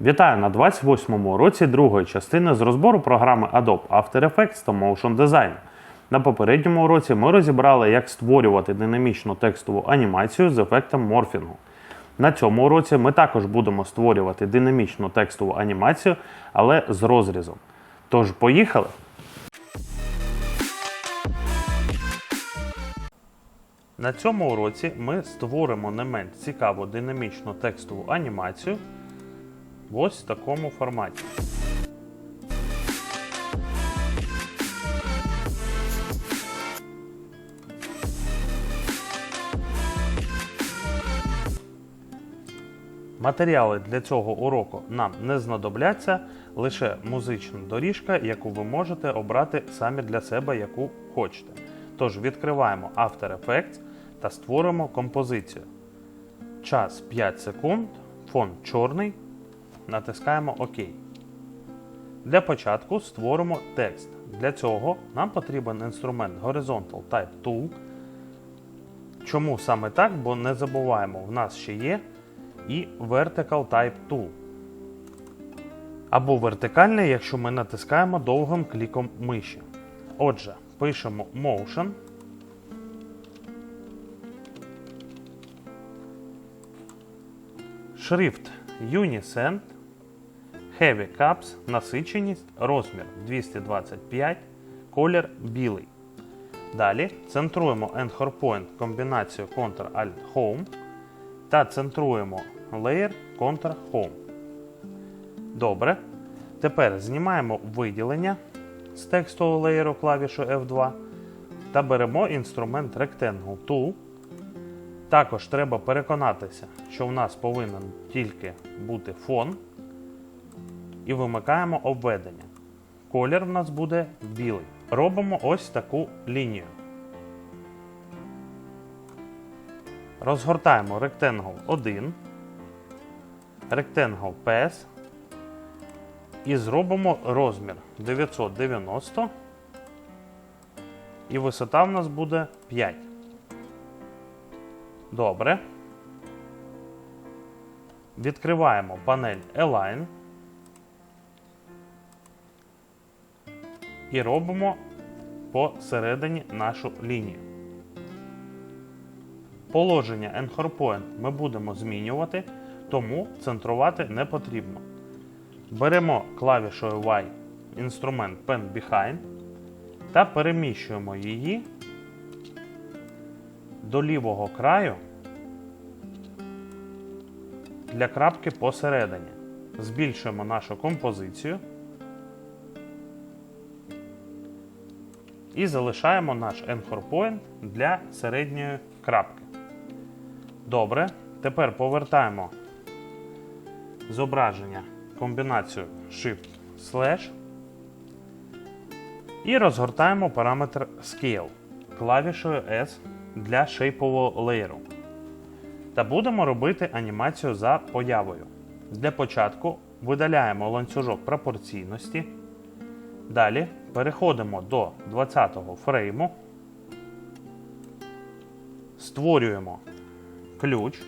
Вітаю на 28-му уроці другої частини з розбору програми Adobe After Effects та Motion Design. На попередньому уроці ми розібрали, як створювати динамічну текстову анімацію з ефектом морфінгу. На цьому уроці ми також будемо створювати динамічну текстову анімацію, але з розрізом. Тож, поїхали! На цьому уроці ми створимо не менш цікаву динамічну текстову анімацію в такому форматі. Матеріали для цього уроку нам не знадобляться, лише музична доріжка, яку ви можете обрати самі для себе, яку хочете. Тож відкриваємо After Effects та створимо композицію. Час 5 секунд, фон чорний, натискаємо ОК. Для початку створимо текст. Для цього нам потрібен інструмент Horizontal Type Tool. Чому саме так? Бо не забуваємо, в нас ще є і Vertical Type Tool. Або вертикальний, якщо ми натискаємо довгим кліком миші. Отже, пишемо Motion. Шрифт Unisend. Heavy Caps, насиченість, розмір 225, колір білий. Далі центруємо Anchor Point комбінацію Ctrl-Alt-Home та центруємо Layer Ctrl-Home. Добре. Тепер знімаємо виділення з текстового леєру клавішою F2 та беремо інструмент Rectangle Tool. Також треба переконатися, що в нас повинен тільки бути фон. І вимикаємо обведення. Колір в нас буде білий. Робимо ось таку лінію. Розгортаємо Rectangle 1, Rectangle PS і зробимо розмір 990 і висота в нас буде 5. Добре. Відкриваємо панель Align. І робимо посередині нашу лінію. Положення Point ми будемо змінювати, тому центрувати не потрібно. Беремо клавішою Y інструмент Pen Behind та переміщуємо її до лівого краю для крапки посередині. Збільшуємо нашу композицію. І залишаємо наш Anchor Point для середньої крапки. Добре. Тепер повертаємо зображення комбінацію Shift Slash і розгортаємо параметр Scale клавішою S для шейпового леєру. Та будемо робити анімацію за появою. Для початку видаляємо ланцюжок пропорційності. Далі переходимо до 20-го фрейму, створюємо ключ,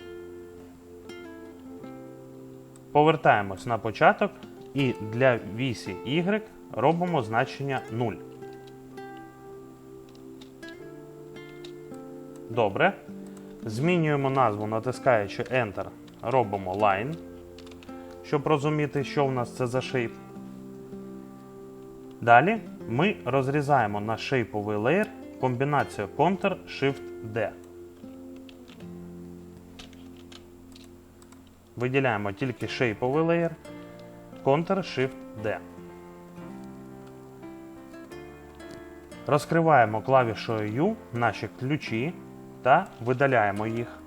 повертаємось на початок і для вісі Y робимо значення 0. Добре. Змінюємо назву, натискаючи Enter, робимо Line, щоб розуміти, що в нас це за шейп. Далі ми розрізаємо наш шейповий леєр комбінацію Ctrl-Shift-D. Виділяємо тільки шейповий леєр Ctrl-Shift-D. Розкриваємо клавішою U наші ключі та видаляємо їх.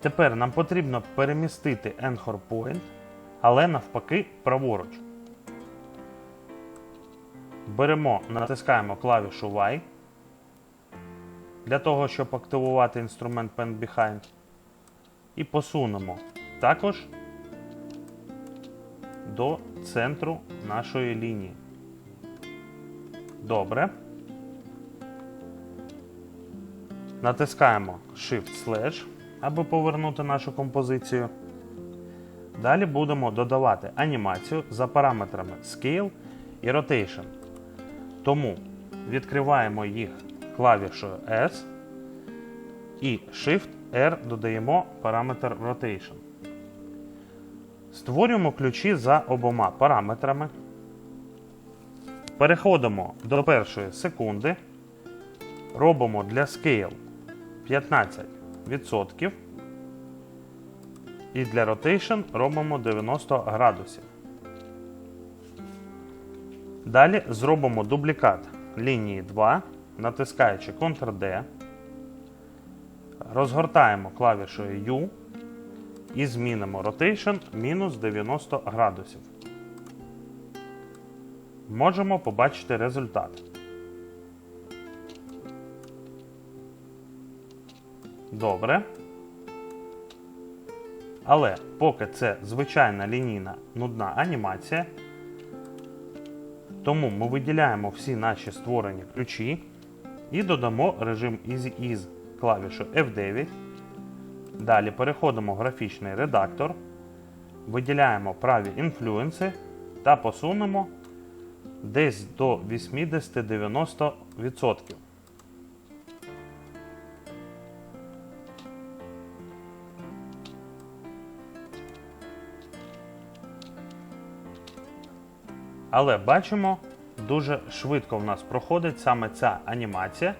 Тепер нам потрібно перемістити Anchor Point, але навпаки праворуч. Беремо, натискаємо клавішу Y для того, щоб активувати інструмент Pen Behind. І посунемо також до центру нашої лінії. Добре. Натискаємо Shift Slash, аби повернути нашу композицію. Далі будемо додавати анімацію за параметрами Scale і Rotation. Тому відкриваємо їх клавішою S і Shift-R додаємо параметр Rotation. Створюємо ключі за обома параметрами. Переходимо до першої секунди. Робимо для Scale 15%. І для Rotation робимо 90 градусів. Далі зробимо дублікат лінії 2, натискаючи Ctrl-D. Розгортаємо клавішою U і змінимо Rotation мінус 90 градусів. Можемо побачити результат. Добре. Але поки це звичайна лінійна нудна анімація, тому ми виділяємо всі наші створені ключі і додамо режим Easy Ease клавішу F9. Далі переходимо в графічний редактор, виділяємо праві інфлюенси та посунемо десь до 80-90%. Але бачимо, дуже швидко в нас проходить саме ця анімація.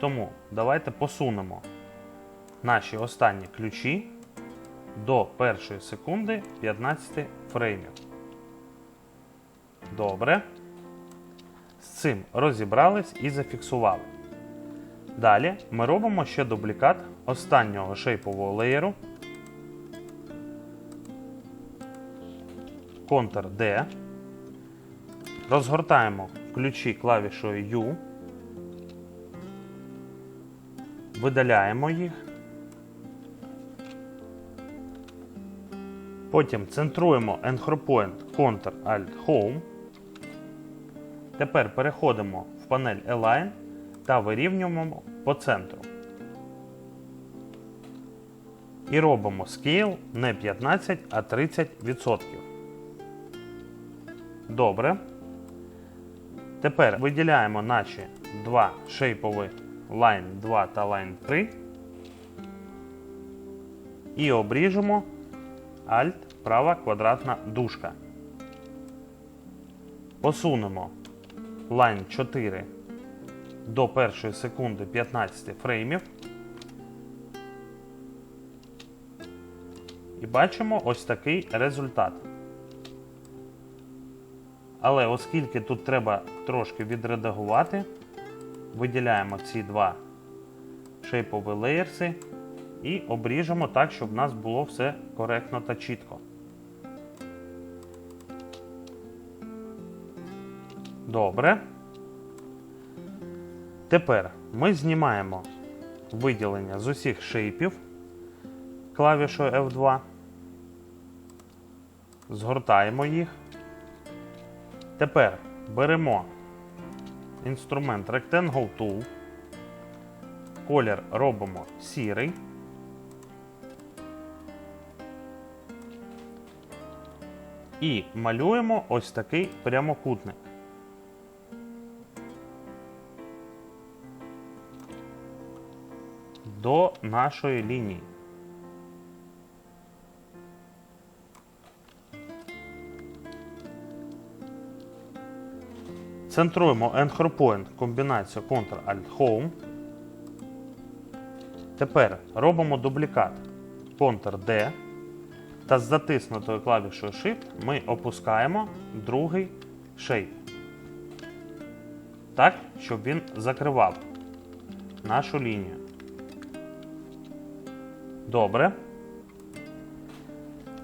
Тому давайте посунемо наші останні ключі до першої секунди 15 фреймів. Добре. З цим розібрались і зафіксували. Далі ми робимо ще дублікат останнього шейпового леєру. Ctrl-D. Розгортаємо ключі клавішою U. Видаляємо їх. Потім центруємо Anchor Point Ctrl-Alt-Home. Тепер переходимо в панель Align та вирівнюємо по центру. І робимо Scale не 15, а 30%. Добре. Тепер виділяємо наші два шейпові Line 2 та Line 3 і обріжемо Alt права квадратна дужка. Посунемо Line 4 до першої секунди 15 фреймів. І бачимо ось такий результат. Але оскільки тут треба трошки відредагувати, виділяємо ці два шейпові леєрси і обріжемо так, щоб в нас було все коректно та чітко. Добре. Тепер ми знімаємо виділення з усіх шейпів клавішою F2, згортаємо їх. Тепер беремо інструмент Rectangle Tool, колір робимо сірий. І малюємо ось такий прямокутник. До нашої лінії. Центруємо Anchor Point комбінацію Ctrl-Alt-Home. Тепер робимо дублікат Ctrl-D та з затиснутою клавішою Shift ми опускаємо другий шейп. Так, щоб він закривав нашу лінію. Добре.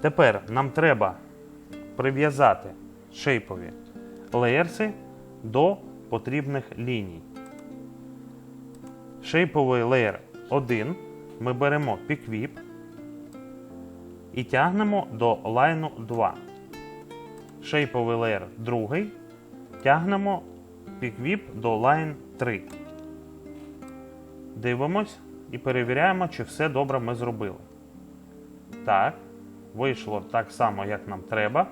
Тепер нам треба прив'язати шейпові леєрси до потрібних ліній. Шейповий леєр 1 ми беремо піквіп і тягнемо до лайну 2. Шейповий леєр 2 тягнемо піквіп до лайн 3. Дивимось і перевіряємо, чи все добре ми зробили. Так, вийшло так само, як нам треба.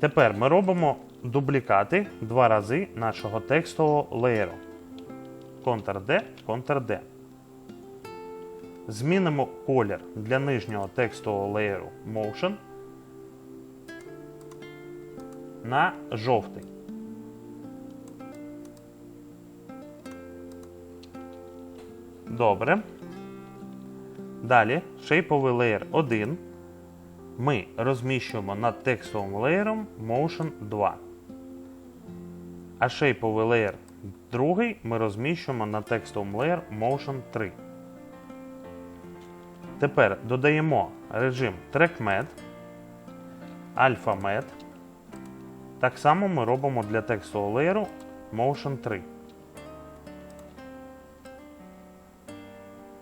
Тепер ми робимо дублікати два рази нашого текстового леєру. Ctrl-D, Ctrl-D. Змінимо колір для нижнього текстового леєру Motion на жовтий. Добре. Далі шейповий леєр 1 ми розміщуємо над текстовим леєром Motion 2. А шейповий леєр другий ми розміщуємо на текстовому леєр Motion 3. Тепер додаємо режим TrackMed, AlphaMed. Так само ми робимо для текстового леєру Motion 3.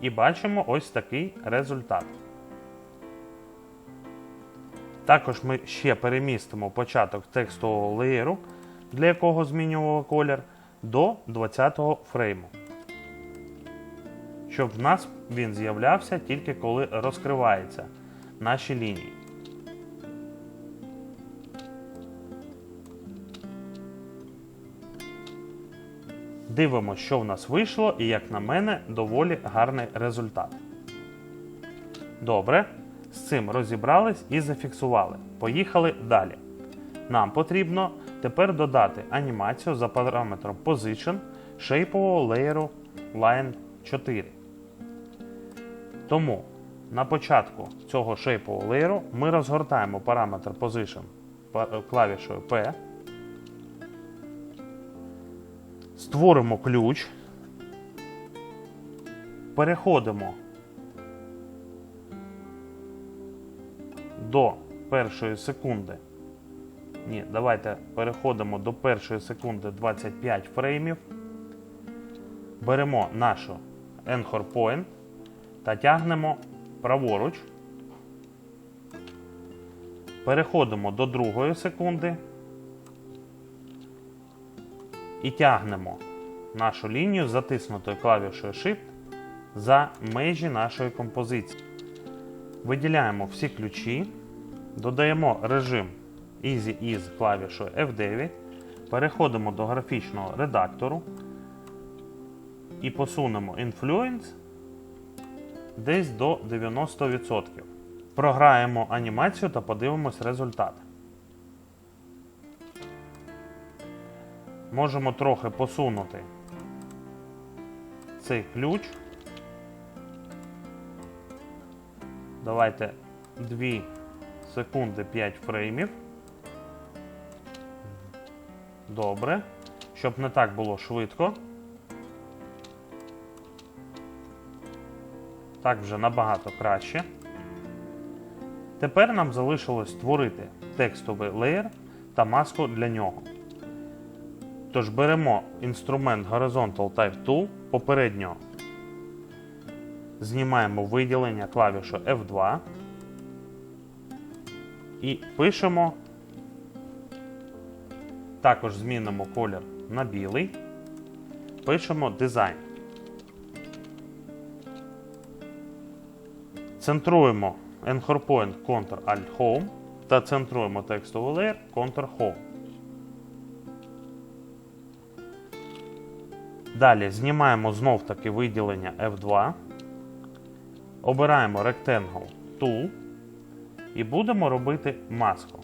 І бачимо ось такий результат. Також ми ще перемістимо початок текстового леєру, для якого змінював колір, до 20-го фрейму. Щоб в нас він з'являвся тільки коли розкриваються наші лінії. Дивимося, що в нас вийшло, і, як на мене, доволі гарний результат. Добре. З цим розібрались і зафіксували. Поїхали далі. Нам потрібно тепер додати анімацію за параметром Position шейпового леєру Line 4. Тому на початку цього шейпового леєру ми розгортаємо параметр Position клавішою P. Створимо ключ. Переходимо до першої секунди. Ні, давайте переходимо до першої секунди 25 фреймів. Беремо нашу Anchor Point та тягнемо праворуч. Переходимо до другої секунди і тягнемо нашу лінію затиснутою клавішою Shift за межі нашої композиції. Виділяємо всі ключі, додаємо режим Easy Ease клавішою F9, переходимо до графічного редактору і посунемо Influence десь до 90%. Програємо анімацію та подивимось результат. Можемо трохи посунути цей ключ. Давайте 2 секунди 5 фреймів. Добре. Щоб не так було швидко. Так вже набагато краще. Тепер нам залишилось створити текстовий леєр та маску для нього. Тож беремо інструмент Horizontal Type Tool, попередньо знімаємо виділення клавішу F2 і пишемо, також змінимо колір на білий, пишемо дизайн. Центруємо Anchor Point Ctrl-Alt-Home та центруємо текстовий леєр Ctrl-Home. Далі знімаємо знов таки виділення F2. Обираємо Rectangle Tool і будемо робити маску.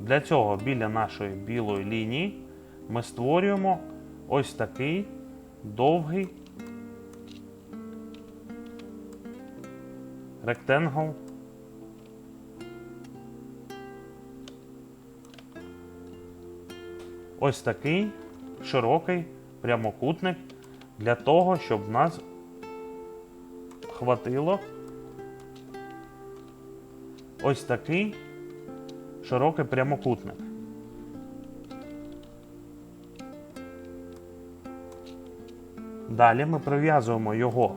Для цього біля нашої білої лінії ми створюємо ось такий довгий Rectangle. Ось такий широкий прямокутник для того, щоб в нас хватило ось такий широкий прямокутник. Далі ми прив'язуємо його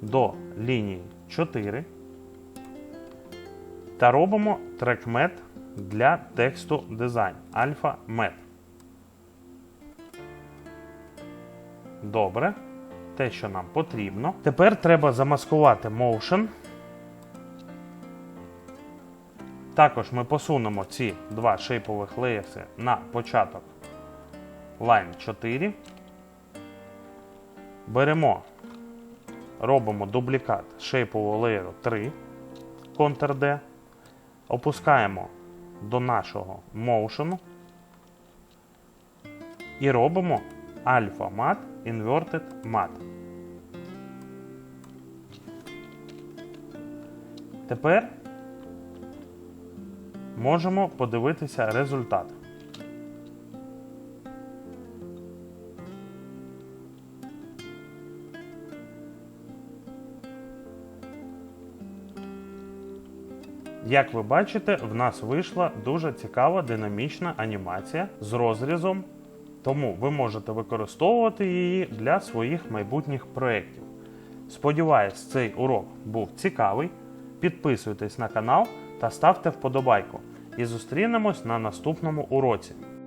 до лінії 4 та робимо трекмет для тексту дизайн Альфа Мет. Добре. те, що нам потрібно. Тепер треба замаскувати Motion. Також ми посунемо ці два шейпових леєрси на початок Line 4. Беремо, робимо дублікат шейпового леєру 3, Ctrl D, опускаємо до нашого Motion і робимо Alpha Matte Inverted Matte. Тепер можемо подивитися результат. Як ви бачите, в нас вийшла дуже цікава динамічна анімація з розрізом, тому ви можете використовувати її для своїх майбутніх проєктів. Сподіваюсь, цей урок був цікавий. Підписуйтесь на канал та ставте вподобайку. І зустрінемось на наступному уроці.